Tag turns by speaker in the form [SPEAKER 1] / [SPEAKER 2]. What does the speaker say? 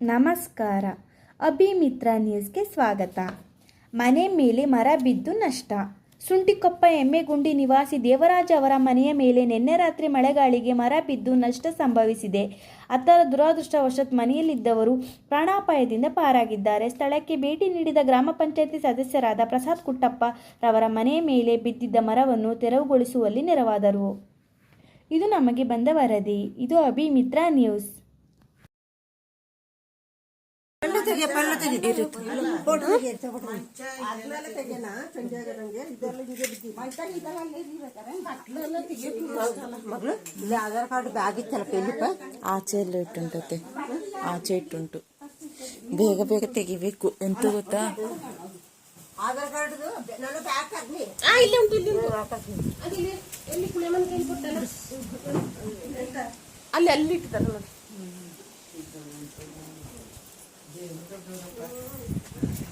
[SPEAKER 1] ನಮಸ್ಕಾರ. ಅಭಿಮಿತ್ರ ನ್ಯೂಸ್ಗೆ ಸ್ವಾಗತ. ಮನೆ ಮೇಲೆ ಮರ ಬಿದ್ದು ನಷ್ಟ. ಸುಂಟಿಕೊಪ್ಪ ಎಮ್ಮೆಗುಂಡಿ ನಿವಾಸಿ ದೇವರಾಜ್ ಅವರ ಮನೆಯ ಮೇಲೆ ನಿನ್ನೆ ರಾತ್ರಿ ಮಳೆಗಾಳಿಗೆ ಮರ ಬಿದ್ದು ನಷ್ಟ ಸಂಭವಿಸಿದೆ. ಅತ್ತರ ದುರಾದೃಷ್ಟವಶತ್ ಮನೆಯಲ್ಲಿದ್ದವರು ಪ್ರಾಣಾಪಾಯದಿಂದ ಪಾರಾಗಿದ್ದಾರೆ. ಸ್ಥಳಕ್ಕೆ ಭೇಟಿ ನೀಡಿದ ಗ್ರಾಮ ಪಂಚಾಯತಿ ಸದಸ್ಯರಾದ ಪ್ರಸಾದ್ ಕುಟ್ಟಪ್ಪ ರವರ ಮನೆಯ ಮೇಲೆ ಬಿದ್ದಿದ್ದ ಮರವನ್ನು ತೆರವುಗೊಳಿಸುವಲ್ಲಿ ನೆರವಾದರು. ಇದು ನಮಗೆ ಬಂದ ವರದಿ. ಇದು ಅಭಿಮಿತ್ರ ನ್ಯೂಸ್.
[SPEAKER 2] ತೆಗೆ ಪಳ್ಳ ತೆಗೆ ಫೋಟೋ ತೆಗೆ ಆದ್ಮೇಲೆ ತೆಗೆನಾ ಸಂಜೆಗೆ ನಂಗೆ ಇದೆಲ್ಲ ಹಿಂಗೆ ಮಗಳು ಇಲ್ಲಿ ಆಧಾರ್ ಕಾರ್ಡ್ ಬ್ಯಾಗ್ ಇತ್ತಲ್ಲ ಪೆಲ್ಲಿಪ್ಪ
[SPEAKER 3] ಆಚೆ ಎಲ್ಲ ಇಟ್ಟುಂಟತೆ ಆಚೆ ಇಟ್ಟುಂಟು ಬೇಗ ಬೇಗ ತೆಗಿಬೇಕು ಎಂತ ಗೊತ್ತಾ
[SPEAKER 2] ಆಧಾರ್ ಕಾರ್ಡ್ ನನ್ನ ಬ್ಯಾಗ್ ಅದ್ನಿ
[SPEAKER 4] ಇಲ್ಲಿ ಉಂಟು ಇಲ್ಲಿ ಉಂಟು ಅದಿಲ್ಲಿ ಎಲ್ಲಿ ಕುಳಿಮನ್ ಕೈ ಕೊಟ್ಟಲ್ಲ ಅಲ್ಲಿ ಅಲ್ಲಿ ಇಟ್ಟಿದ್ದಾರೆ ನೋಡಿ Europa.